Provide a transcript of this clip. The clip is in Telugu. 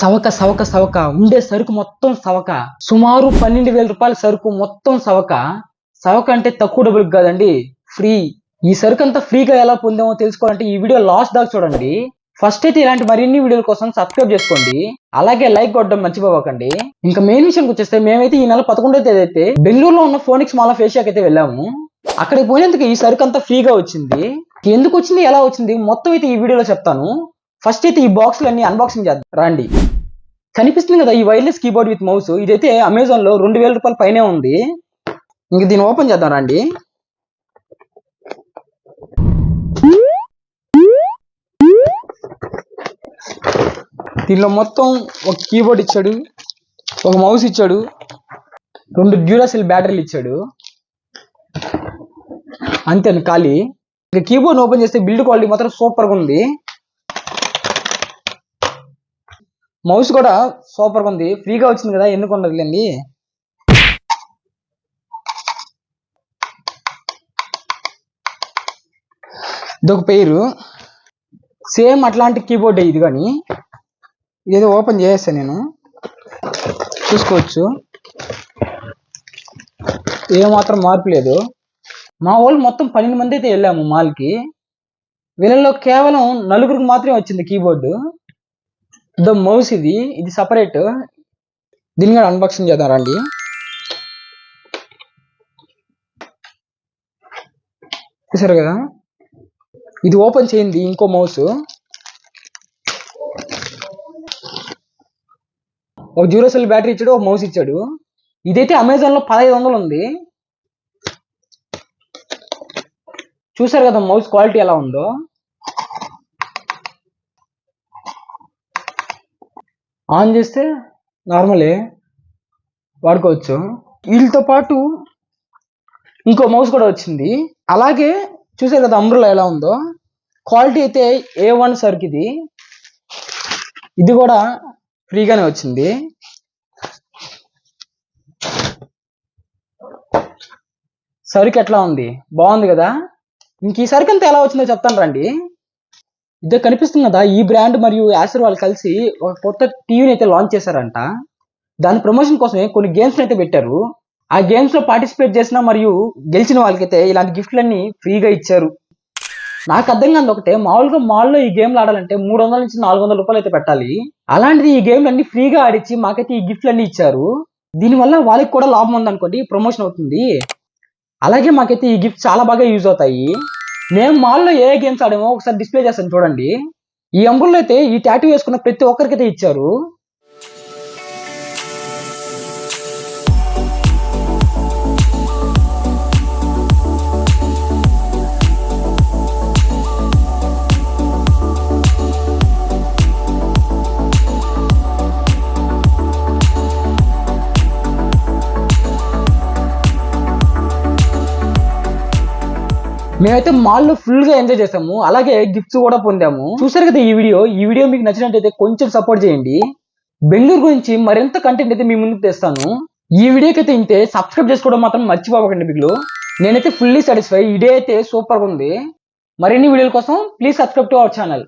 సవక సవక సవక. ఉండే సరుకు మొత్తం సవక. సుమారు పన్నెండు వేల రూపాయల సరుకు మొత్తం సవక. సవక అంటే తక్కువ డబ్బులకు కాదండి ఫ్రీ. ఈ సరుకు అంతా ఫ్రీగా ఎలా పొందామో తెలుసుకోవాలంటే ఈ వీడియో లాస్ట్ దాకా చూడండి. ఫస్ట్ అయితే ఇలాంటి మరిన్ని వీడియోల కోసం సబ్స్క్రైబ్ చేసుకోండి. అలాగే లైక్ కొట్టడం మర్చిపోకండి ఇంకా మెయిన్ విషయానికి వచ్చేస్తే మేమైతే ఈ నెల పదకొండో తేదీ అయితే బెంగళూరులో ఉన్న ఫోనిక్స్ మాల్ ఆఫ్ ఏషియాకి అయితే వెళ్ళాము. అక్కడికి పోయినందుకు ఈ సరుకు అంతా ఫ్రీగా వచ్చింది. ఎందుకు వచ్చింది ఎలా వచ్చింది మొత్తం అయితే ఈ వీడియోలో చెప్తాను. ఫస్ట్ అయితే ఈ బాక్స్లన్నీ అన్బాక్సింగ్ చేద్దాం. రండి. కనిపిస్తుంది కదా ఈ వైర్లెస్ కీబోర్డ్ విత్ మౌస్ ఇదైతే అమెజాన్లో రెండు వేల రూపాయల పైనే ఉంది. ఇంక దీన్ని ఓపెన్ చేద్దాం రండి. దీనిలో మొత్తం ఒక కీబోర్డ్ ఇచ్చాడు ఒక మౌస్ ఇచ్చాడు రెండు డ్యూరాసెల్ బ్యాటరీలు ఇచ్చాడు. అంతే ఖాళీ? ఇక కీబోర్డ్ ఓపెన్ చేస్తే బిల్డ్ క్వాలిటీ మాత్రం సూపర్గా ఉంది. మౌస్ కూడా సూపర్గా ఉంది. ఫ్రీగా వచ్చింది కదా ఎందుకు ఉండదులేండి? ఇదొక పేరు. సేమ్ అట్లాంటి కీబోర్డ్ ఇది కానీ. ఇదేదో ఓపెన్ చేసేస్తాను నేను. చూసుకోవచ్చు. ఏమాత్రం మార్పు లేదు. మా వాళ్ళు మొత్తం పన్నెండు మంది అయితే వెళ్ళాము మాల్కి. వీళ్ళలో కేవలం నలుగురికి మాత్రమే వచ్చింది కీబోర్డు. ద మౌస్ ఇది ఇది సపరేట్. దీన్ని కూడా అన్బాక్సింగ్ చేద్దాం రండి. చూసారు కదా? ఇది ఓపెన్ చేయింది ఇంకో మౌస్ ఒక జీరో సెల్ బ్యాటరీ ఇచ్చాడు ఒక మౌస్ ఇచ్చాడు. ఇదైతే అమెజాన్లో పదహైదు వందలు ఉంది. చూసారు కదా మౌస్ క్వాలిటీ ఎలా ఉందో? ఆన్ చేస్తే నార్మలే వాడుకోవచ్చు. వీళ్ళతో పాటు ఇంకో మౌస్ కూడా వచ్చింది. అలాగే చూసారు కదా అంబ్రులా ఎలా ఉందో? క్వాలిటీ అయితే ఏ వన్ సర్కి ఇది. ఇది కూడా ఫ్రీగానే వచ్చింది. సరుకు ఎట్లా ఉంది? బాగుంది కదా? ఇంక ఈ సరుకు అంతా ఎలా వచ్చిందో చెప్తాను రండి. ఇద్దరు కనిపిస్తుంది కదా ఈ బ్రాండ్ మరియు యాసర్ వాళ్ళు కలిసి ఒక కొత్త టీవీని అయితే లాంచ్ చేశారంట. దాని ప్రమోషన్ కోసమే కొన్ని గేమ్స్ అయితే పెట్టారు. ఆ గేమ్స్లో పార్టిసిపేట్ చేసిన మరియు గెలిచిన వాళ్ళకైతే ఇలాంటి గిఫ్ట్లన్నీ ఫ్రీగా ఇచ్చారు. నాకు అర్థం కాదు ఒకటే మామూలుగా మాల్లో ఈ గేమ్లు ఆడాలంటే మూడు వందల నుంచి నాలుగు వందల రూపాయలు అయితే పెట్టాలి. అలాంటిది ఈ గేమ్లు అన్ని ఫ్రీగా ఆడిచ్చి మాకైతే ఈ గిఫ్ట్లు అన్ని ఇచ్చారు. దీనివల్ల వాళ్ళకి కూడా లాభం ఉందనుకోండి ప్రమోషన్ అవుతుంది. అలాగే మాకైతే ఈ గిఫ్ట్ చాలా బాగా యూజ్ అవుతాయి. మేము మాల్లో ఏ గేమ్స్ ఆడామో ఒకసారి డిస్ప్లే చేస్తాను చూడండి. ఈ అంబుల్లో అయితే ఈ టాటూ వేసుకున్న ప్రతి ఒక్కరికైతే ఇచ్చారు. మేమైతే మాల్లో ఫుల్గా ఎంజాయ్ చేసాము. అలాగే గిఫ్ట్స్ కూడా పొందాము. చూసారు కదా ఈ వీడియో? ఈ వీడియో మీకు నచ్చినట్టయితే కొంచెం సపోర్ట్ చేయండి. బెంగళూరు గురించి మరింత కంటెంట్ అయితే మీ ముందుకు తెస్తాను. ఈ వీడియోకి అయితే ఇంతే. సబ్స్క్రైబ్ చేసుకోవడం మాత్రం మర్చిపోకండి మీకు నేనైతే ఫుల్లీ సాటిస్ఫై ఇదే అయితే సూపర్గా ఉంది. మరిన్ని వీడియోల కోసం please subscribe to our channel